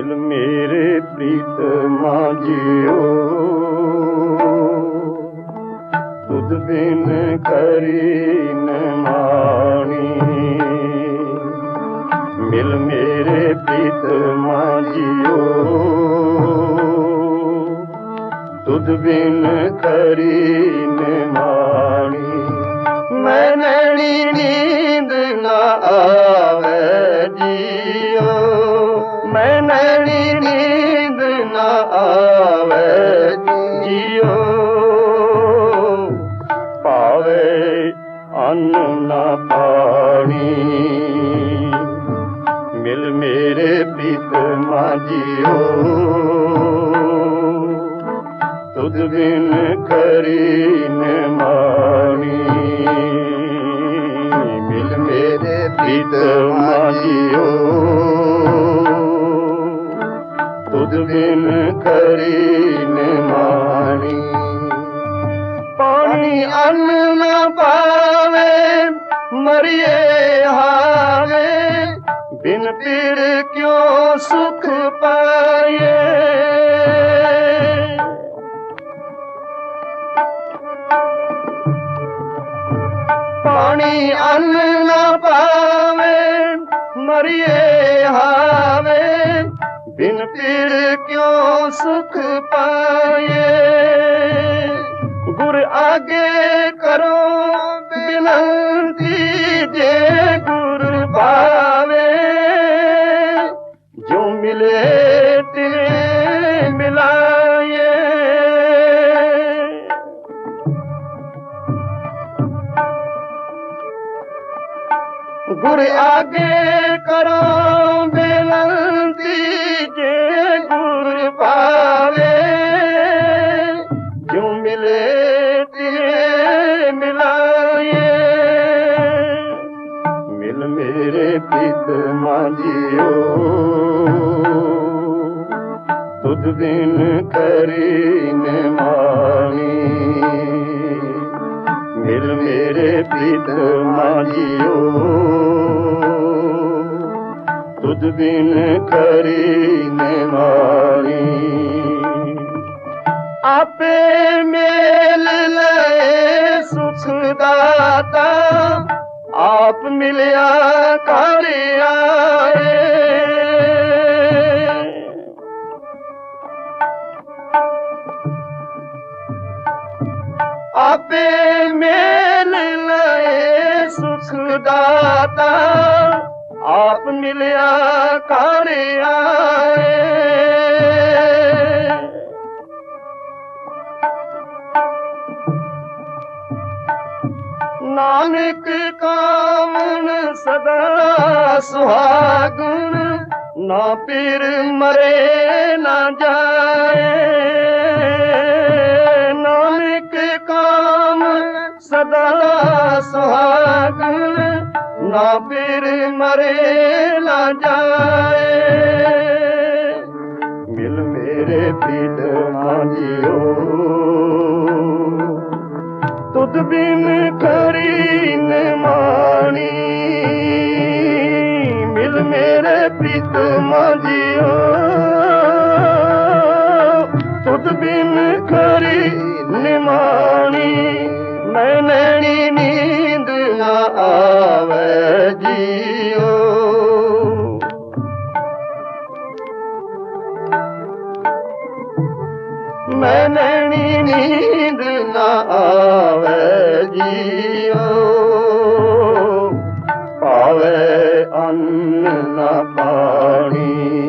ਮਿਲ ਮੇਰੇ ਪ੍ਰੀਤ ਮਾਜਿਓ। ਤੁਧ ਬਿਨ ਕਰੀ ਨ ਮਾਣੀ। ਮਿਲ ਮੇਰੇ ਪ੍ਰੀਤ ਮਾਜਿਓ। ਤੁਧ ਬਿਨ ਕਰੀ ਨ ਮਾਣੀ। ਮੈਂ ਜੀਓ। ਪਾਵੇ ਅੰਨ ਨਾ ਪਾਣੀ ਮਿਲ ਮੇਰੇ ਪ੍ਰੀਤ ਮਾਜਿਓ ਤੁਧ ਬਿਨ ਕਰੀ ਤੁਧ ਬਿਨ ਕਰੀ ਨ ਮਾਣੀ। ਪਾਣੀ ਅੰਨ ਨਾ ਪਾਵੇ, ਮਰੀਏ ਹਾਵੇ। ਬਿਨ ਪੀੜ ਕਿਉ ਸੁਖ ਪਾਏ ਪਾਣੀ ਅੰਨ ਨਾ ਪਾਵੇ, ਮਰੀਏ ਹਾਵੇ ਪੀੜ ਕਿਉ ਸੁਖ ਪਾਏ? ਗੁਰ ਆਗੇ ਕਰੋ ਬਿਨੰਤੀ ਜੇ ਗੁਰ ਪਾਵੇ ਜੋ ਮਿਲੇ गुर आगे करो बेलंती जे गुर पावे जो मिले तिरे मिलाए। मिल मेरे पित मांझियो सुध दिन करीन मानी। मिल मेरे पित मांझियो ਤੁਧ ਬਿਨ ਕਰੀ ਨ ਆਪੇ ਮੇਲ ਲਏ ਸੁਖ ਦਾਤਾ, ਆਪ ਮਿਲਿਆ ਕਰ ਆਏ। ਆਪੇ ਮੇਲ ਲਏ ਸੁਖ ਦਾਤਾ ਆਪ ਮਿਲਿਆ ਕਰ ਨਾਨਕ ਕਾਮਨ ਸਦਾ ਸੁਹਾਗਣ, ਨਾ ਪੀਰ ਮਰੇ ਨਾ ਜਾਏ। ਨਾਨਕ ਕਾਮ ਸਦਾ ਸੁਹਾਗਣ ਨਾ ਮਰੇ ਨਾ ਜਾਏ। ਮਿਲ ਮੇਰੇ ਪ੍ਰੀਤ ਮਾਜਿਓ। ਤੁਧ ਬਿਨ ਕਰੀ ਨ ਮਾਣੀ। ਮਿਲ ਮੇਰੇ ਪ੍ਰੀਤ ਮਾਜਿਓ। ਤੁਧ ਬਿਨ ਕਰੀ ਨਿਮਾਣੀ ਮੈਂ ਨੈਣੀ ਨੀਂਦ ਨਾ ਆਵੇ। ਜੀਓ ਮੈਂ ਨੈਣੀ ਨੀਂਦ ਨਾ ਆਵੇ ਜੀਓ। ਪਾਵੇ ਅੰਨ ਨਾ ਪਾਣੀ।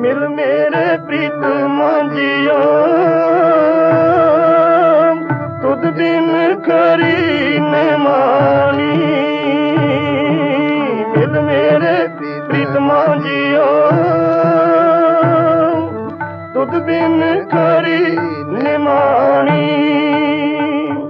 ਮਿਲ ਮੇਰੇ ਪ੍ਰੀਤ ਮਾਂਜਿਓ। ਤੁਧ ਬਿਨ ਕਰੀ ਨ मा जी माणी